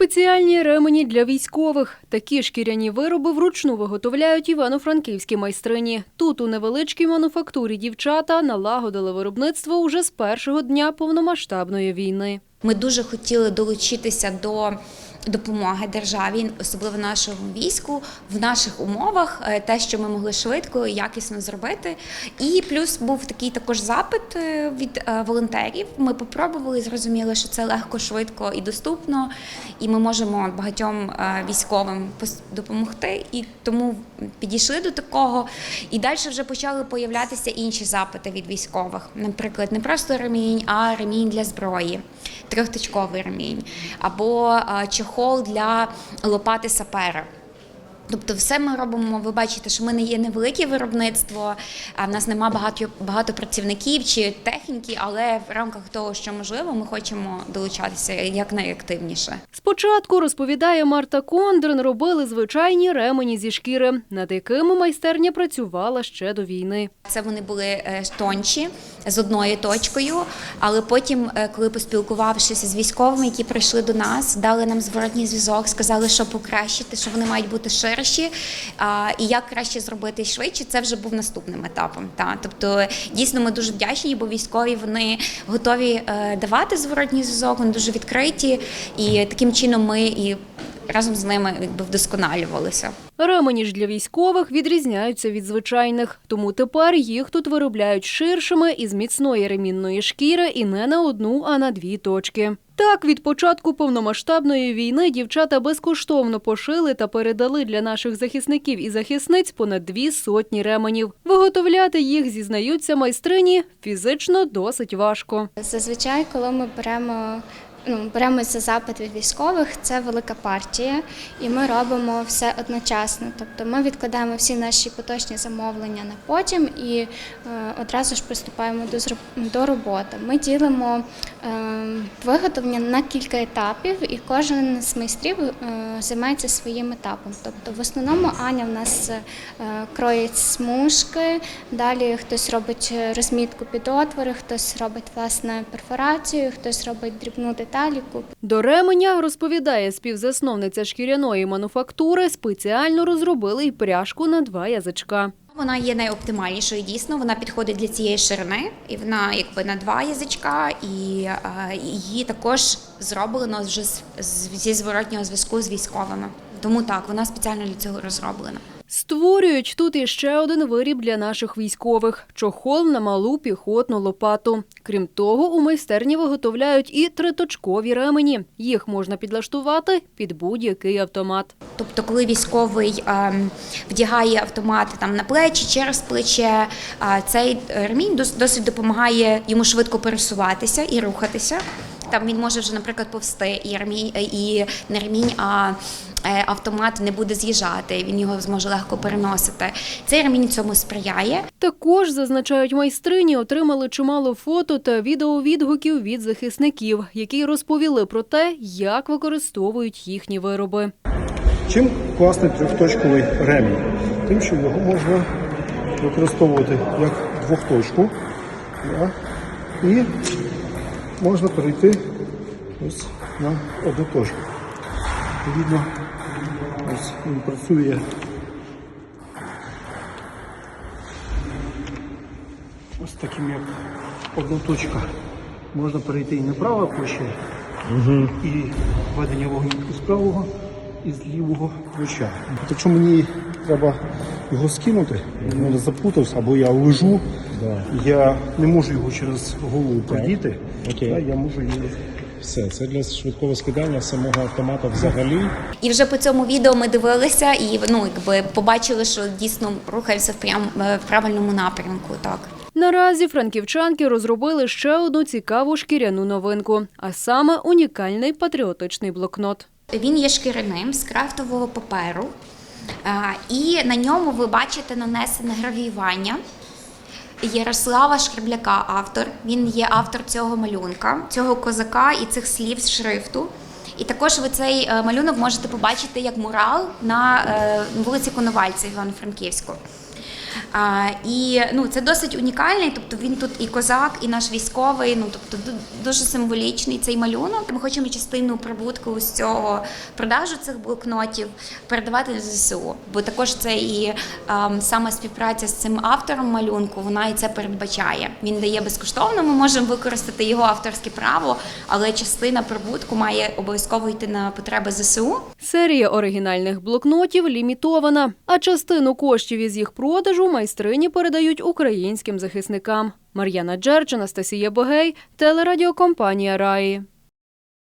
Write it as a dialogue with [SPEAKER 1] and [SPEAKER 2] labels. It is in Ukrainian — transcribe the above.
[SPEAKER 1] Спеціальні ремені для військових. Такі шкіряні вироби вручну виготовляють івано-франківські майстрині. Тут у невеличкій мануфактурі дівчата налагодили виробництво уже з першого дня повномасштабної війни.
[SPEAKER 2] Ми дуже хотіли долучитися до допомоги державі, особливо нашому війську, в наших умовах, е, те, що ми могли швидко і якісно зробити. І плюс був такий також запит е, від е, волонтерів. Ми попробували зрозуміли, що це легко, швидко і доступно, і ми можемо багатьом військовим допомогти. І тому підійшли до такого. І далі вже почали появлятися інші запити від військових. Наприклад, не просто ремінь, а ремінь для зброї, трьохточковий ремінь, або е, чехол для лопати сапера. Тобто, все ми робимо. Ви бачите, що ми не є невелике виробництво, а в нас нема багато, багато працівників чи техніки, але в рамках того, що можливо, ми хочемо долучатися якнайактивніше.
[SPEAKER 1] Спочатку, розповідає Марта Кондрин, робили звичайні ремені зі шкіри, над якими майстерня працювала ще до війни.
[SPEAKER 2] Це вони були е, тонші з одною точкою, але потім, е, коли поспілкувавшися з військовими, які прийшли до нас, дали нам зворотній зв'язок, сказали, що покращити, що вони мають бути ширші, і як краще зробити швидше. Це вже був наступним етапом. Та тобто, дійсно, ми дуже вдячні, бо військові вони готові е, давати зворотній зв'язок, вони дуже відкриті, і таким чином ми і разом з ними якби вдосконалювалися.
[SPEAKER 1] Ремені ж для військових відрізняються від звичайних, тому тепер їх тут виробляють ширшими із міцної ремінної шкіри і не на одну, а на дві точки. Так, від початку повномасштабної війни дівчата безкоштовно пошили та передали для наших захисників і захисниць понад дві сотні ременів. Виготовляти їх, зізнаються майстрині, фізично досить важко.
[SPEAKER 3] Зазвичай, коли ми беремо. Ну, беремо за запит від військових, це велика партія, і ми робимо все одночасно. Тобто ми відкладаємо всі наші поточні замовлення на потім і е, одразу ж приступаємо до до роботи. Ми ділимо е, виготовлення на кілька етапів, і кожен з майстрів е, займається своїм етапом. Тобто, в основному Аня в нас е, кроїть смужки, далі хтось робить розмітку під отвори, хтось робить власне перфорацію, хтось робить дрібну деталіку.
[SPEAKER 1] До ременя, розповідає співзасновниця шкіряної мануфактури, спеціально розробили й пряжку на два язичка.
[SPEAKER 2] Вона є найоптимальнішою дійсно. Вона підходить для цієї ширини, і вона якби на два язичка, і е, її також зроблено вже з, з- зі зворотнього зв'язку з військовими. Тому так, вона спеціально для цього розроблена.
[SPEAKER 1] Створюють тут іще один виріб для наших військових – чохол на малу піхотну лопату. Крім того, у майстерні виготовляють і триточкові ремені. Їх можна підлаштувати під будь-який автомат.
[SPEAKER 2] Тобто, коли військовий вдягає автомат там на плечі, через плече, цей ремінь дос- досить допомагає йому швидко пересуватися і рухатися. Там він може вже, наприклад, повсти, і ремінь, і не ремінь, а е, автомат не буде з'їжджати. Він його зможе легко переносити. Цей ремінь цьому сприяє.
[SPEAKER 1] Також, зазначають майстрині, отримали чимало фото та відеовідгуків від захисників, які розповіли про те, як використовують їхні вироби.
[SPEAKER 4] Чим класний трьохточковий ремінь? Тим, що його можна використовувати як двохточку. да, І можна перейти ось на одну точку. Відповідно, ось він працює. Ось таким як одна точка. Можна перейти і на праве угу. і ведення вогню з правого і з лівого плеча. Якщо мені треба його скинути, він мене запутався, або я лежу, я не можу його через голову продіти,
[SPEAKER 5] Окей.
[SPEAKER 4] я можу її
[SPEAKER 5] Все, це для швидкого скидання самого автомата взагалі.
[SPEAKER 2] І вже по цьому відео ми дивилися і ну, якби побачили, що дійсно рухаємося в, прям, е, в правильному напрямку. Так.
[SPEAKER 1] Наразі франківчанки розробили ще одну цікаву шкіряну новинку, а саме унікальний патріотичний блокнот.
[SPEAKER 2] Він є шкіряним з крафтового паперу, і на ньому ви бачите нанесене гравіювання. Ярослава Шкребляка автор. Він є автор цього малюнка, цього козака і цих слів з шрифту. І також ви цей е, малюнок можете побачити як мурал на е, вулиці Коновальця Івано-Франківську. А, і ну, це досить унікальний, тобто він тут і козак, і наш військовий. Ну тобто дуже символічний цей малюнок. Ми хочемо частину прибутку з цього продажу цих блокнотів передавати на ЗСУ. Бо також це і ем, саме співпраця з цим автором малюнку, вона і це передбачає. Він дає безкоштовно, ми можемо використати його авторське право, але частина прибутку має обов'язково йти на потреби ЗСУ.
[SPEAKER 1] Серія оригінальних блокнотів лімітована, а частину коштів із їх продажу майстрині передають українським захисникам. Мар'яна Джерч, Анастасія Богей, телерадіокомпанія Раї.